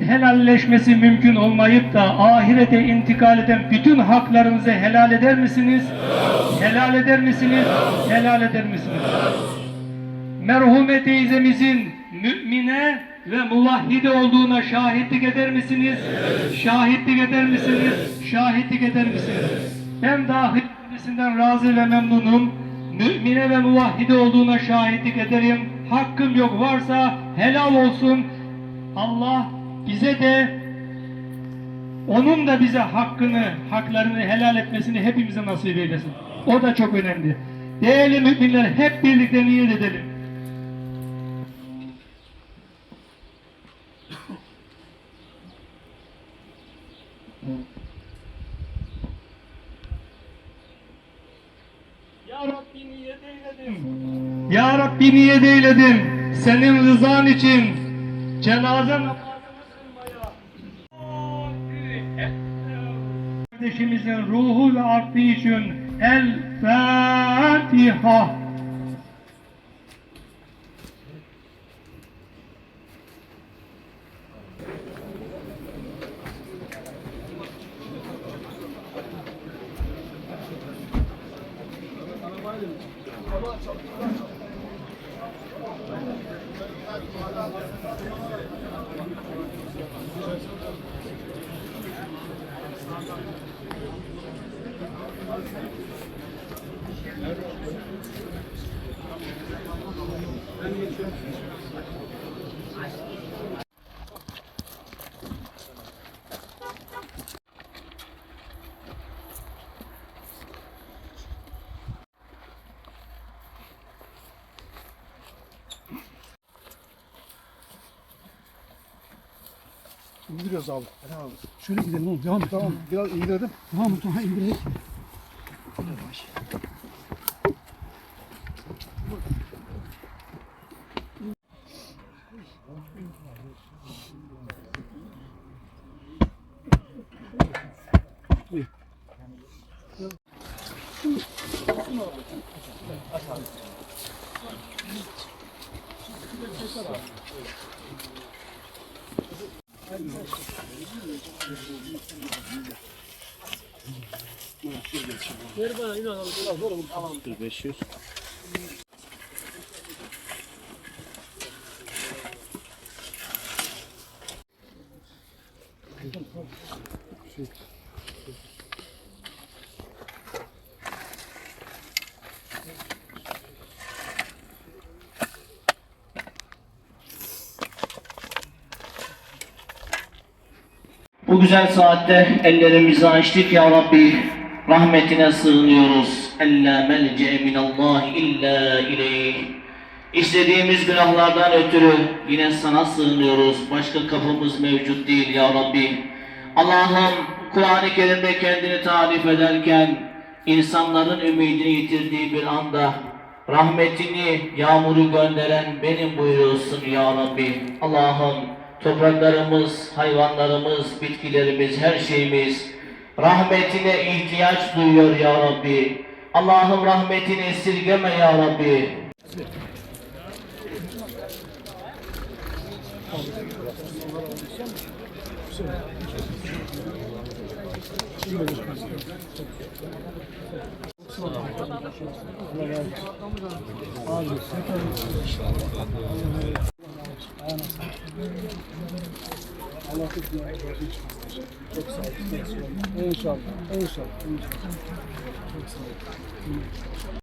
helalleşmesi mümkün olmayıp da ahirete intikal eden bütün haklarınızı helal eder misiniz? Helal eder misiniz? Helal eder misiniz? Merhume teyzemizin mümine ve muvahhide olduğuna şahitlik eder misiniz? Şahitlik eder misiniz? Şahitlik eder misiniz? Ben dahi kendisinden razı ve memnunum. Mümine ve muvahhide olduğuna şahitlik ederim. Hakkım yok varsa helal olsun. Allah bize de onun da bize hakkını, haklarını helal etmesini hepimize nasip eylesin. O da çok önemli. Değerli müminler hep birlikte niyet edelim. Ya Rabbi niyet eyledim. Ya Rabbi niyet eyledim. Senin rızan için cenaze namazını Kardeşimizin ruhu ve aklı için El Fatiha. İndiriyoruz abi. Helal abi. Şöyle gidelim oğlum. Devam et. Tamam. Biraz indirelim. Tamam mı? Tamam indirelim. Yavaş. Ver bana inan abi. 500. Shit. Bu güzel saatte ellerimizi açtık ya Rabbi. Rahmetine sığınıyoruz. Ella melce minallahi illa ileyh. İşlediğimiz günahlardan ötürü yine sana sığınıyoruz. Başka kapımız mevcut değil ya Rabbi. Allah'ım Kur'an-ı Kerim'de kendini tarif ederken insanların ümidini yitirdiği bir anda rahmetini yağmuru gönderen benim buyuruyorsun ya Rabbi. Allah'ım topraklarımız, hayvanlarımız, bitkilerimiz, her şeyimiz rahmetine ihtiyaç duyuyor ya Rabbi. Allah'ım rahmetini esirgeme ya Rabbi. Tutsun. Çok sağ ol. İnşallah. İnşallah. İnşallah. Çok sağ ol.